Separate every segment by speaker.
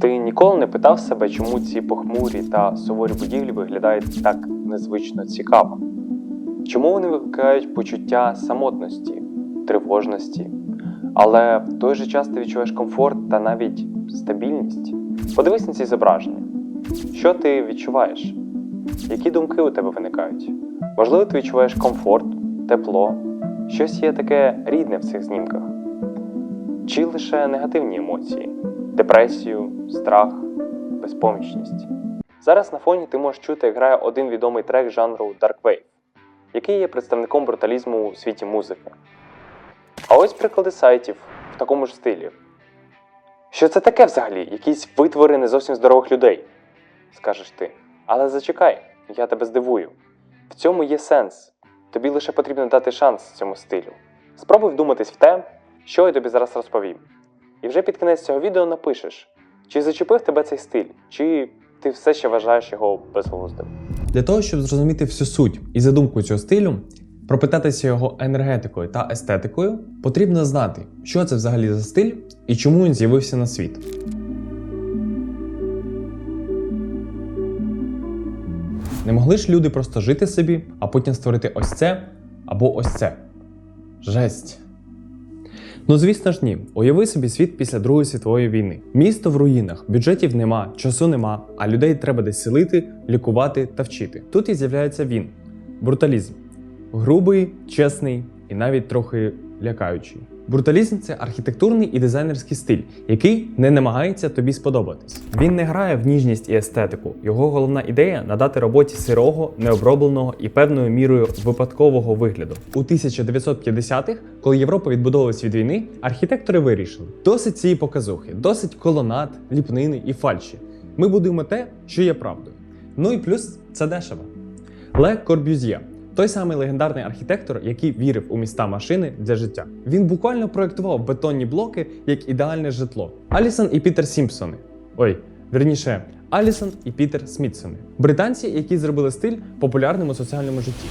Speaker 1: Ти ніколи не питав себе, чому ці похмурі та суворі будівлі виглядають так незвично цікаво? Чому вони викликають почуття самотності, тривожності, але в той же час ти відчуваєш комфорт та навіть стабільність? Подивись на ці зображення. Що ти відчуваєш? Які думки у тебе виникають? Можливо, ти відчуваєш комфорт, тепло, щось є таке рідне в цих знімках. Чи лише негативні емоції, депресію, страх, безпомічність. Зараз на фоні ти можеш чути, як грає один відомий трек жанру Dark Wave, який є представником бруталізму у світі музики. А ось приклади сайтів в такому ж стилі. Що це таке взагалі? Якісь витвори не зовсім здорових людей, скажеш ти. Але зачекай, я тебе здивую. В цьому є сенс. Тобі лише потрібно дати шанс цьому стилю. Спробуй вдуматись в те, що я тобі зараз розповім. І вже під кінець цього відео напишеш, чи зачепив тебе цей стиль, чи ти все ще вважаєш його безглуздим.
Speaker 2: Для того, щоб зрозуміти всю суть і задумку цього стилю, пропитатися його енергетикою та естетикою, потрібно знати, що це взагалі за стиль і чому він з'явився на світ. Не могли ж люди просто жити собі, а потім створити ось це або ось це. Жесть. Ну, звісно ж, ні. Уяви собі світ після Другої світової війни. Місто в руїнах, бюджетів нема, часу нема, а людей треба десь селити, лікувати та вчити. Тут і з'являється він бруталізм. Грубий, чесний і навіть трохи лякаючий. Бруталізм це архітектурний і дизайнерський стиль, який не намагається тобі сподобатись. Він не грає в ніжність і естетику. Його головна ідея надати роботі сирого, необробленого і певною мірою випадкового вигляду. У 1950-х, коли Європа відбудовувалась від війни, архітектори вирішили: досить цієї показухи, досить колонат, ліпнини і фальші. Ми будуємо те, що є правдою. Ну і плюс це дешево. Ле Корбюзє той самий легендарний архітектор, який вірив у міста машини для життя. Він буквально проєктував бетонні блоки як ідеальне житло. Алісон і Пітер Сімпсони. Ой, вірніше, Алісон і Пітер Смітсони. Британці, які зробили стиль популярним у соціальному житті.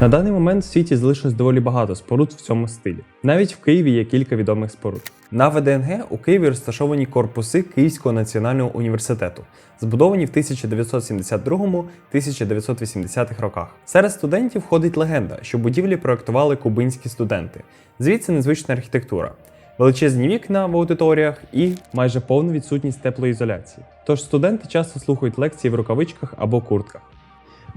Speaker 2: На даний момент в світі залишилось доволі багато споруд в цьому стилі. Навіть в Києві є кілька відомих споруд. На ВДНГ у Києві розташовані корпуси Київського національного університету, збудовані в 1972-1980 роках. Серед студентів ходить легенда, що будівлі проектували кубинські студенти. Звідси незвична архітектура. Величезні вікна в аудиторіях і майже повна відсутність теплоізоляції. Тож студенти часто слухають лекції в рукавичках або куртках.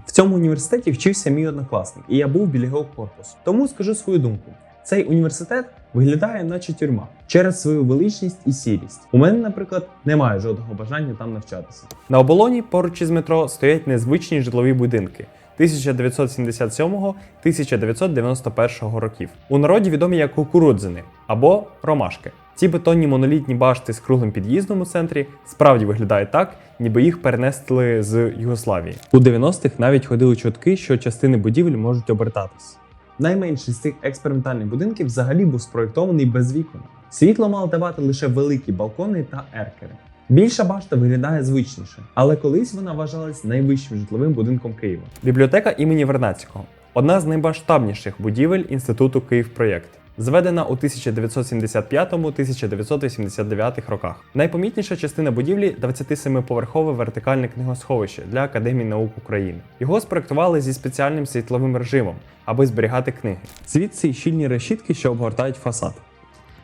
Speaker 2: В цьому університеті вчився мій однокласник, і я був біля його корпусу. Тому скажу свою думку: цей університет виглядає, наче тюрма, через свою величність і сірість. У мене, наприклад, немає жодного бажання там навчатися. На оболоні поруч із метро стоять незвичні житлові будинки. 1977-1991 років. У народі відомі як кукурудзини або ромашки. Ці бетонні монолітні башти з круглим під'їздом у центрі справді виглядають так, ніби їх перенесли з Югославії. У 90-х навіть ходили чутки, що частини будівель можуть обертатись. Найменший з цих експериментальних будинків взагалі був спроєктований без вікон. Світло мало давати лише великі балкони та еркери. Більша башта виглядає звичніше, але колись вона вважалась найвищим житловим будинком Києва. Бібліотека імені Вернацького одна з наймасштабніших будівель інституту Київпроєкт. Зведена у 1975-1989 роках. Найпомітніша частина будівлі 27-поверхове вертикальне книгосховище для Академії наук України. Його спроектували зі спеціальним світловим режимом, аби зберігати книги. Звідси й щільні решітки, що обгортають фасад.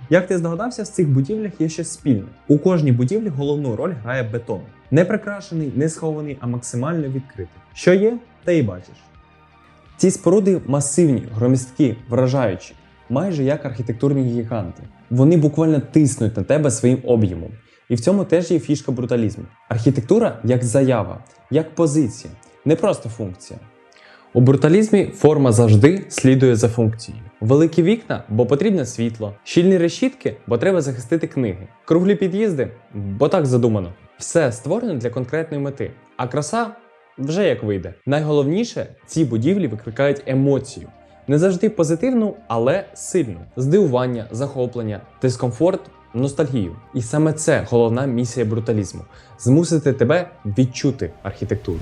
Speaker 2: Як ти здогадався, в цих будівлях є щось спільне. У кожній будівлі головну роль грає бетон. Не прикрашений, не схований, а максимально відкритий. Що є, те і бачиш. Ці споруди масивні, громісткі, вражаючі, майже як архітектурні гіганти. Вони буквально тиснуть на тебе своїм об'ємом. І в цьому теж є фішка бруталізму. Архітектура як заява, як позиція, не просто функція. У бруталізмі форма завжди слідує за функцією. Великі вікна, бо потрібне світло, щільні решітки, бо треба захистити книги, круглі під'їзди, бо так задумано. Все створено для конкретної мети, а краса вже як вийде. Найголовніше, ці будівлі викликають емоцію. Не завжди позитивну, але сильну: здивування, захоплення, дискомфорт, ностальгію. І саме це головна місія бруталізму змусити тебе відчути архітектуру.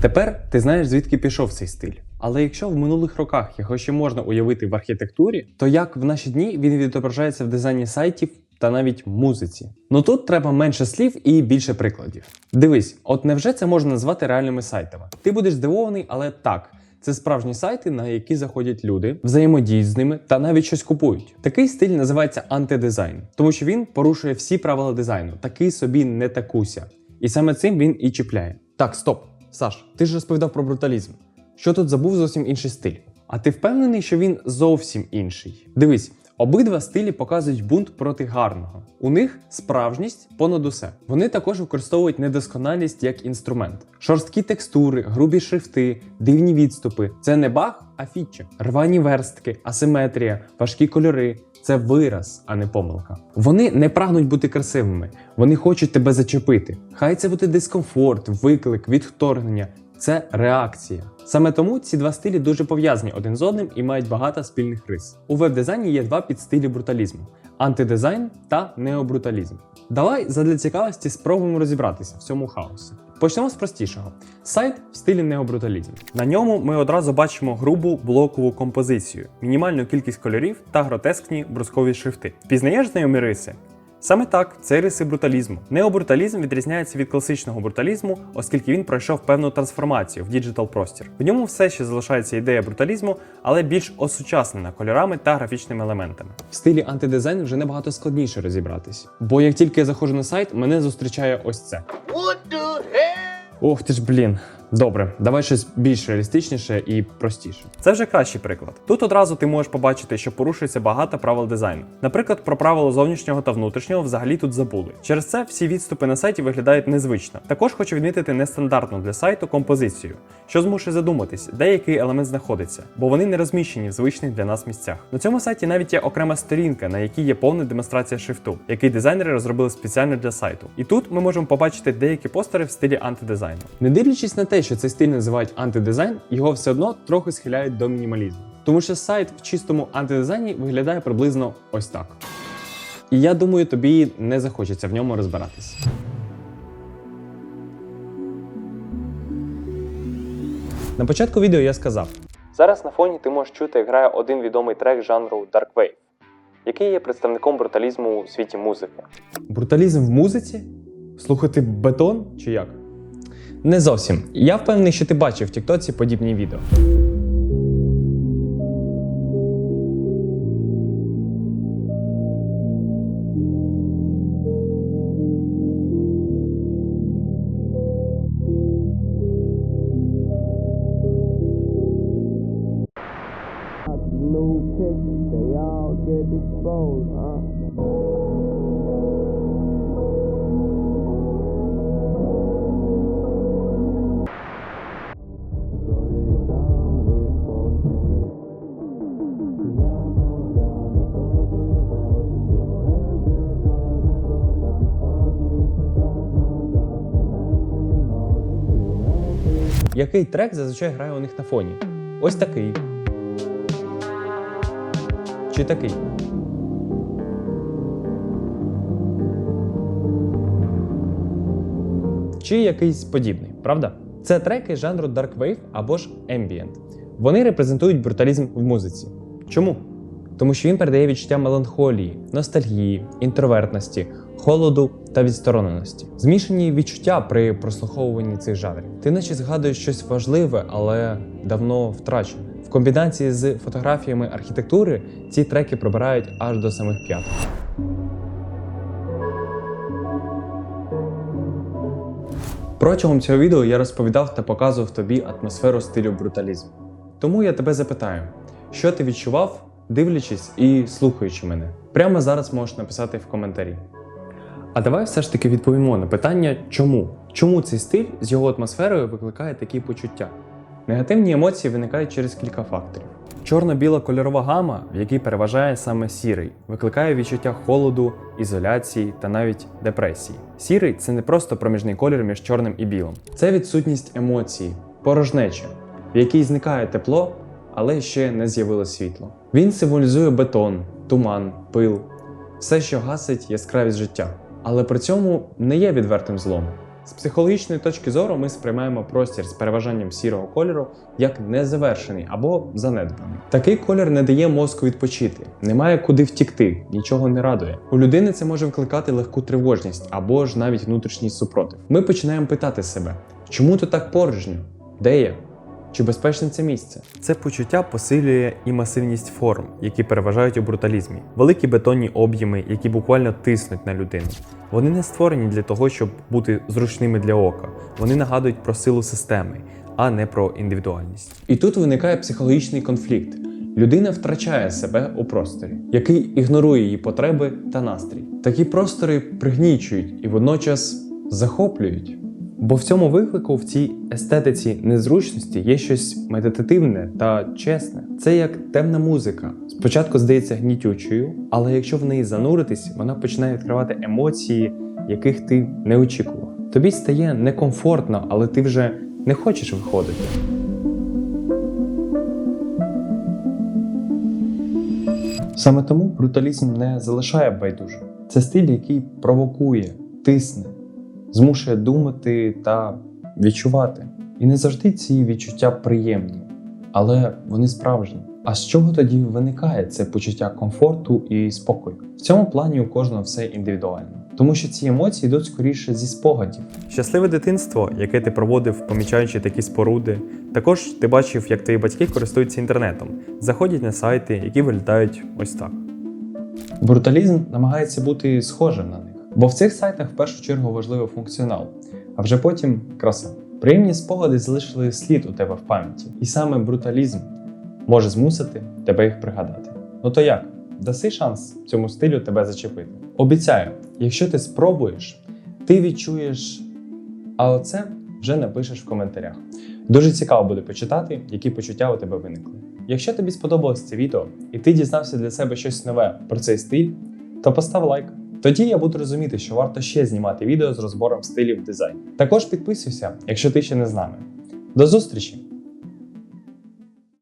Speaker 2: Тепер ти знаєш, звідки пішов цей стиль. Але якщо в минулих роках його ще можна уявити в архітектурі, то як в наші дні він відображається в дизайні сайтів та навіть музиці? Ну тут треба менше слів і більше прикладів. Дивись, от невже це можна назвати реальними сайтами? Ти будеш здивований, але так. Це справжні сайти, на які заходять люди, взаємодіють з ними та навіть щось купують. Такий стиль називається антидизайн, тому що він порушує всі правила дизайну, такий собі не такуся. І саме цим він і чіпляє. Так, стоп, Саш, ти ж розповідав про бруталізм. Що тут забув зовсім інший стиль? А ти впевнений, що він зовсім інший? Дивись, обидва стилі показують бунт проти гарного. У них справжність понад усе. Вони також використовують недосконалість як інструмент. Шорсткі текстури, грубі шрифти, дивні відступи це не баг, а фіча. Рвані верстки, асиметрія, важкі кольори. Це вираз, а не помилка. Вони не прагнуть бути красивими, вони хочуть тебе зачепити. Хай це буде дискомфорт, виклик, відторгнення. Це реакція. Саме тому ці два стилі дуже пов'язані один з одним і мають багато спільних рис. У веб-дизайні є два підстилі бруталізму: антидизайн та необруталізм. Давай задля цікавості спробуємо розібратися в цьому хаосі. Почнемо з простішого: сайт в стилі необруталізм. На ньому ми одразу бачимо грубу блокову композицію, мінімальну кількість кольорів та гротескні брускові шрифти. Впізнаєш знайомі риси? Саме так, це риси бруталізму. Необруталізм відрізняється від класичного бруталізму, оскільки він пройшов певну трансформацію в діджитал простір. В ньому все ще залишається ідея бруталізму, але більш осучаснена кольорами та графічними елементами. В стилі антидизайн вже набагато складніше розібратись. Бо як тільки я заходжу на сайт, мене зустрічає ось це.
Speaker 3: What the hell?
Speaker 2: Ох ти ж блін. Добре, давай щось більш реалістичніше і простіше. Це вже кращий приклад. Тут одразу ти можеш побачити, що порушується багато правил дизайну. Наприклад, про правила зовнішнього та внутрішнього взагалі тут забули. Через це всі відступи на сайті виглядають незвично. Також хочу відмітити нестандартну для сайту композицію, що змушує задуматись, де який елемент знаходиться, бо вони не розміщені в звичних для нас місцях. На цьому сайті навіть є окрема сторінка, на якій є повна демонстрація шрифту, який дизайнери розробили спеціально для сайту. І тут ми можемо побачити деякі постери в стилі антидизайну. Не дивлячись на те, що цей стиль називають антидизайн, його все одно трохи схиляють до мінімалізму. Тому що сайт в чистому антидизайні виглядає приблизно ось так. І я думаю, тобі не захочеться в ньому розбиратись. На початку відео я сказав:
Speaker 1: Зараз на фоні ти можеш чути, як грає один відомий трек жанру Dark Wave, який є представником бруталізму у світі музики.
Speaker 2: бруталізм в музиці? Слухати бетон чи як? Не зовсім. Я впевнений, що ти бачив в Тіктоці подібні відео.
Speaker 3: Get exposed, huh?
Speaker 2: Який трек зазвичай грає у них на фоні? Ось такий. Чи такий? Чи якийсь подібний, правда? Це треки жанру Dark Wave або ж Ambient. Вони репрезентують бруталізм в музиці. Чому? Тому що він передає відчуття меланхолії, ностальгії, інтровертності, холоду та відстороненості. Змішані відчуття при прослуховуванні цих жанрів. Ти наче згадуєш щось важливе, але давно втрачене. В комбінації з фотографіями архітектури ці треки пробирають аж до самих п'яток. Протягом цього відео я розповідав та показував тобі атмосферу стилю бруталізму. Тому я тебе запитаю, що ти відчував, дивлячись і слухаючи мене? Прямо зараз можеш написати в коментарі. А давай все ж таки відповімо на питання, чому? Чому цей стиль з його атмосферою викликає такі почуття? Негативні емоції виникають через кілька факторів. Чорно-біла кольорова гама, в якій переважає саме сірий, викликає відчуття холоду, ізоляції та навіть депресії. Сірий це не просто проміжний колір між чорним і білим. Це відсутність емоцій, порожнеча, в якій зникає тепло, але ще не з'явилось світло. Він символізує бетон, туман, пил, все, що гасить яскравість життя, але при цьому не є відвертим злом. З психологічної точки зору ми сприймаємо простір з переважанням сірого кольору як незавершений або занедбаний. Такий колір не дає мозку відпочити, немає куди втікти, нічого не радує. У людини це може викликати легку тривожність або ж навіть внутрішній супротив. Ми починаємо питати себе, чому тут так порожньо? Де я? Чи безпечне це місце? Це почуття посилює і масивність форм, які переважають у бруталізмі, великі бетонні об'єми, які буквально тиснуть на людину. Вони не створені для того, щоб бути зручними для ока. Вони нагадують про силу системи, а не про індивідуальність. І тут виникає психологічний конфлікт. Людина втрачає себе у просторі, який ігнорує її потреби та настрій. Такі простори пригнічують і водночас захоплюють. Бо в цьому виклику, в цій естетиці незручності є щось медитативне та чесне. Це як темна музика. Спочатку здається гнітючою, але якщо в неї зануритись, вона починає відкривати емоції, яких ти не очікував. Тобі стає некомфортно, але ти вже не хочеш виходити. Саме тому бруталізм не залишає байдужим. Це стиль, який провокує, тисне, змушує думати та відчувати. І не завжди ці відчуття приємні, але вони справжні. А з чого тоді виникає це почуття комфорту і спокою? В цьому плані у кожного все індивідуально, тому що ці емоції йдуть скоріше зі спогадів. Щасливе дитинство, яке ти проводив, помічаючи такі споруди. Також ти бачив, як твої батьки користуються інтернетом, заходять на сайти, які виглядають ось так. Бруталізм намагається бути схожим на них, бо в цих сайтах в першу чергу важливий функціонал, а вже потім краса. Приємні спогади залишили слід у тебе в пам'яті, і саме бруталізм може змусити тебе їх пригадати. Ну то як? Даси шанс цьому стилю тебе зачепити. Обіцяю, якщо ти спробуєш, ти відчуєш, а оце вже напишеш в коментарях. Дуже цікаво буде почитати, які почуття у тебе виникли. Якщо тобі сподобалось це відео і ти дізнався для себе щось нове про цей стиль, то постав лайк. Тоді я буду розуміти, що варто ще знімати відео з розбором стилів дизайну. Також підписуйся, якщо ти ще не з нами. До зустрічі!